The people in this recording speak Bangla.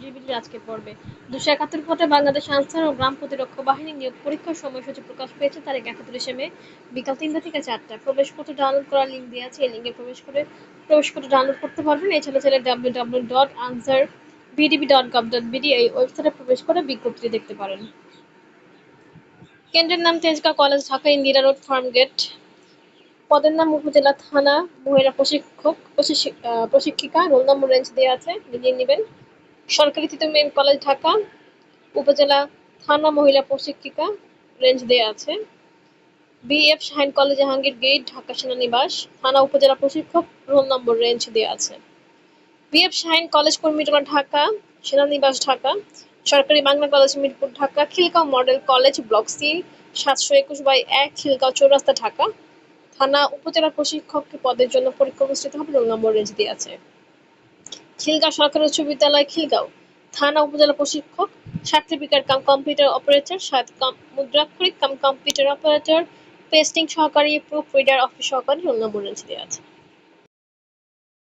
জিবিটির আজকে দুশো একাত্তর বাংলাদেশ আনসার ও গ্রাম প্রতিরক্ষা বাহিনী নিয়োগ পরীক্ষার সময়সূচি প্রকাশ পেয়েছে তারিখ একাত্রিশে মে বিকাল তিনটা থেকে চারটা। ডাউনলোড করার লিঙ্ক আছে, এই লিঙ্কে প্রবেশ করে প্রবেশপত্র ডাউনলোড করতে পারবেন। এছাড়া ছেলে W W dot Ansar VDP dot gov dot BD এই ওয়েবসাইটে প্রবেশ করে বিজ্ঞপ্তি দেখতে পারেন। কেন্দ্রের নাম Tejgaon college, Dhaka Indira road farm gate পদের নাম উপজেলা থানা মহিলা প্রশিক্ষক প্রশিক্ষিকা রোল নম্বর রেঞ্জ দেওয়া আছে, মিলিয়ে নেবেন। সরকারি তৃতীয় মেন কলেজ ঢাকা, উপজেলা থানা মহিলা প্রশিক্ষিকা রেঞ্জ দেওয়া আছে। BF Shaheen college Jahangir gate, Dhaka সেনানিবাস, থানা উপজেলা প্রশিক্ষক রোল নম্বর রেঞ্জ দেওয়া আছে। বিএফ শাহিন কলেজ কর্মীটোলা ঢাকা, সেনানিবাস ঢাকা, সরকারি Bangla college Mirpur Dhaka, Khilgaon model college block C, সাতশো একুশ বাই এক, খিলগাঁও চৌরাস্তা ঢাকা। থানা উপজেলা প্রশিক্ষক পদের জন্য পরীক্ষা অনুষ্ঠিত হবে, রোল নম্বর রেঞ্জ দিয়ে আছে। খিলগাঁও সরকারি উচ্চ বিদ্যালয়, খিলগাঁও থানা উপজেলা প্রশিক্ষক সার্টিফিকেট কাম কম্পিউটার অপারেটর সাত কাম মুদ্রাক্ষরিক কাম কম্পিউটার অপারেটর, পেস্টিং সহকারী, প্রুফ রিডার অফিস সহকারী, রোল নম্বর রেঞ্জ দেওয়া আছে।